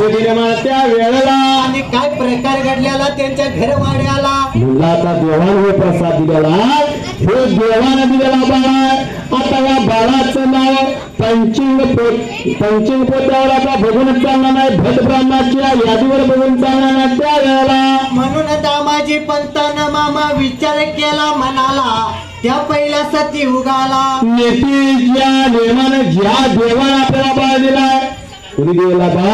त्या वेळेला. आणि काय प्रकार घडलेला त्यांच्या घरवाड्याला मुलाचा देवान हे प्रसाद दिलेला. हे देवानं दिलेला बाळ. आता या बाळाचं नाव पंचिंग पोत पंचिंग पोत्यावर आता बघून चालणार नाही. भट ब्राह्मणाच्या यादीवर बघून चालणार नाही. त्या वेळेला म्हणून दामाजी पंतानं मामा विचार केला म्हणाला त्या पहिल्या सती उगाला. नेती ज्या नेमानं ज्या देवानं आपल्याला बाळ Ini dia laba,